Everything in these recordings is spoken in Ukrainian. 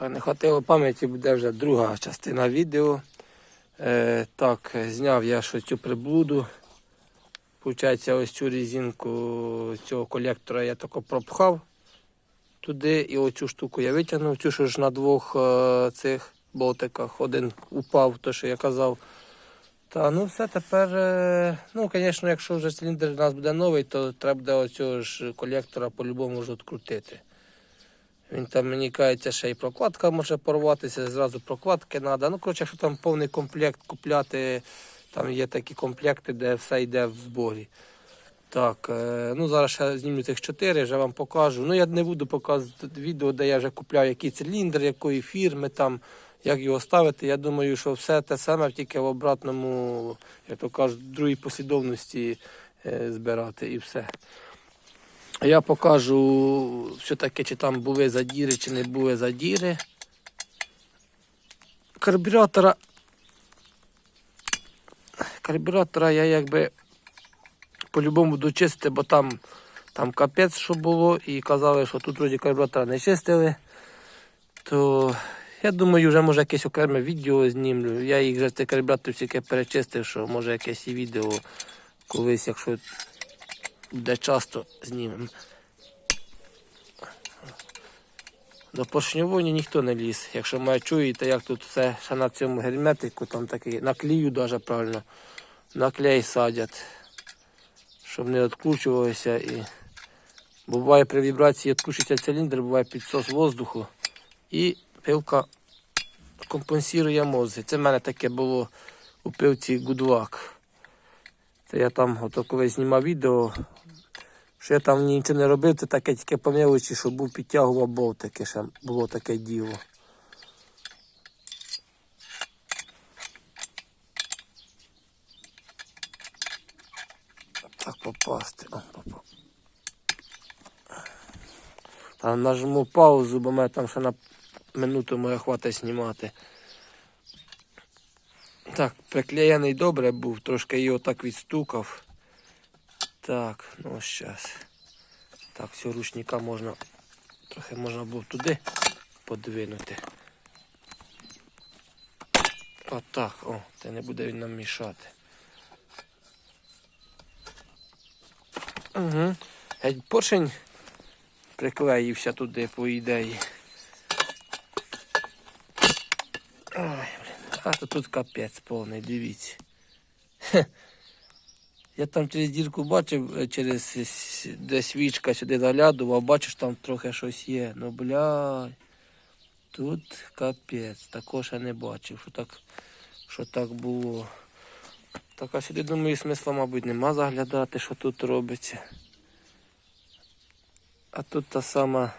Так, не хватило пам'яті, буде вже друга частина відео. Е, так, зняв я щось цю приблуду. Получається, ось цю резинку цього колектора я тако пропхав туди і оцю штуку я витягнув. Цю що ж на двох е, цих болтиках. Один упав, то що я казав. Та ну все тепер. е, Ну, звісно, якщо вже циліндр у нас буде новий, то треба буде оцього ж колектора по-любому відкрутити. Він там мені кається, ще й прокладка може порватися, зразу прокладки треба. Ну, коротше, якщо там повний комплект купляти, там є такі комплекти, де все йде в зборі. Так, е, ну зараз ще знімлю цих чотири, вже вам покажу. Ну я не буду показувати відео, де я вже купляю який циліндр, якої фірми, там, як його ставити. Я думаю, що все те саме, тільки в обратному, як то кажуть, другій послідовності е, збирати і все. Я покажу все-таки, чи там були задіри, чи не були задіри. Карбюратора. Карбюратора я якби по-любому буду чистити, бо там, там капець, що було, і казали, що тут вроді карбюратора не чистили. То я думаю, вже може якесь окреме відео знімлю. Я їх вже цей карбюратор тільки перечистив, що може якесь і відео колись, якщо буде часто знімемо. До поршньової ніхто не ліз. Якщо мене чуєте, як тут все ще на цьому герметику, там такий, на клію даже правильно, на клей садять, щоб не відкручувалося. І... Буває при вібрації відкручується циліндр, буває підсос воздуху і пилка компенсує мозги. Це в мене таке було у пилці Гудвак. Це я там, ото коли знімав відео, що я там нічого не робив, це таке тільки по мелочі, що був підтягував болтики, ще було таке діло. Так попасти. Там нажму паузу, бо мене там ще на минуту моє хватить знімати. Так, приклеєний добре був, трошки його так відстукав. Так, ну зараз. Так, цього ручника можна, трохи можна було туди подвинути. Отак, о, це не буде він нам мішати. Угу. Геть поршень приклеївся туди, по ідеї. Ой. А то тут капець повний, дивіться. Я там через дірку бачив, е, через де свічка сюди заглядував, бачиш, там трохи щось є. Ну блядь. Тут капець. Також я не бачив, що так, що так було. Так а сюди, думаю, смисла, мабуть, нема заглядати, що тут робиться. А тут та сама,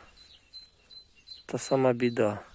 та сама біда.